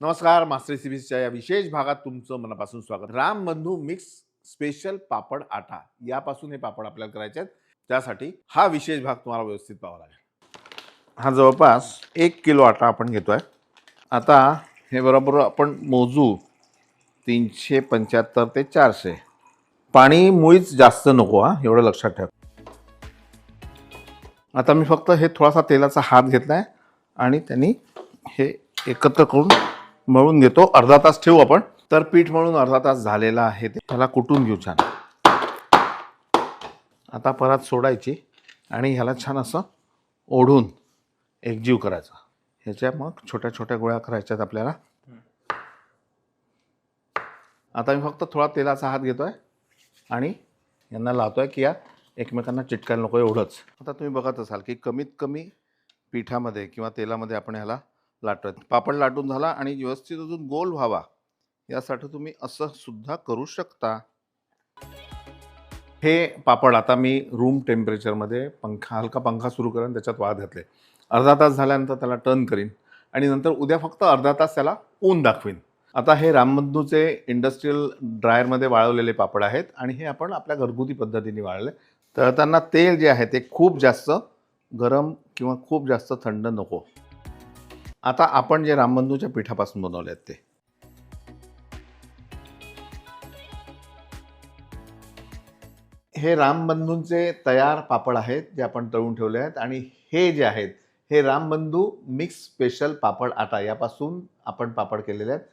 नमस्कार मास्टर सीबीसीच्या या विशेष भागात तुमचं मनापासून स्वागत. राम बंधू मिक्स स्पेशल पापड आटा. यापासून हे पापड आपल्याला करायचे आहेत. त्यासाठी हा विशेष भाग तुम्हाला व्यवस्थित पाहावा लागेल. हा जवळपास एक किलो आटा आपण घेतो आहे आता हे बरोबर आपण मोजू. तीनशे पंच्याहत्तर ते चारशे. पाणी मुळीच जास्त नको हा. एवढं लक्षात ठेव. आता मी फक्त हे थोडासा तेलाचा हात घेतला आहे आणि त्यांनी हे एकत्र करून मळून घेतो अर्धा तास ठेवू आपण. तर पीठ मळून अर्धा तास झालेला आहे ते. त्याला कुटून घेऊ छान. आता परत सोडायची आणि ह्याला छान असं ओढून एकजीव करायचा. ह्याच्या मग छोट्या छोट्या गोळ्या करायच्यात आपल्याला. आता मी फक्त थोडा तेलाचा हात घेतोय आणि यांना लावतोय की या एकमेकांना चिटकायला नको एवढंच. आता तुम्ही बघत असाल की कमीत कमी पिठामध्ये किंवा तेलामध्ये आपण ह्याला लाटत पापड लाटून झाला आणि व्यवस्थित अजून गोल व्हावा. यासाठी तुम्ही असं सुद्धा करू शकता. हे पापड आता मी रूम टेम्परेचरमध्ये पंखा हलका पंखा सुरू करेन त्याच्यात वाद घातले. अर्धा तास झाल्यानंतर त्याला टर्न करीन आणि नंतर उद्या फक्त अर्धा तास त्याला ऊन दाखवीन. आता हे रामबंधूचे इंडस्ट्रीयल ड्रायरमध्ये वाळवलेले पापड आहेत आणि हे आपण आपल्या घरगुती पद्धतीने वाळले. तळताना तेल जे आहे ते खूप जास्त गरम किंवा खूप जास्त थंड नको. आता आपण जे रामबंधूच्या पिठापासून बनवले आहेत ते. हे रामबंधूंचे तयार पापड आहेत जे आपण तळून ठेवले आहेत आणि हे जे आहेत हे रामबंधू मिक्स स्पेशल पापड आटा यापासून आपण पापड केलेले आहेत.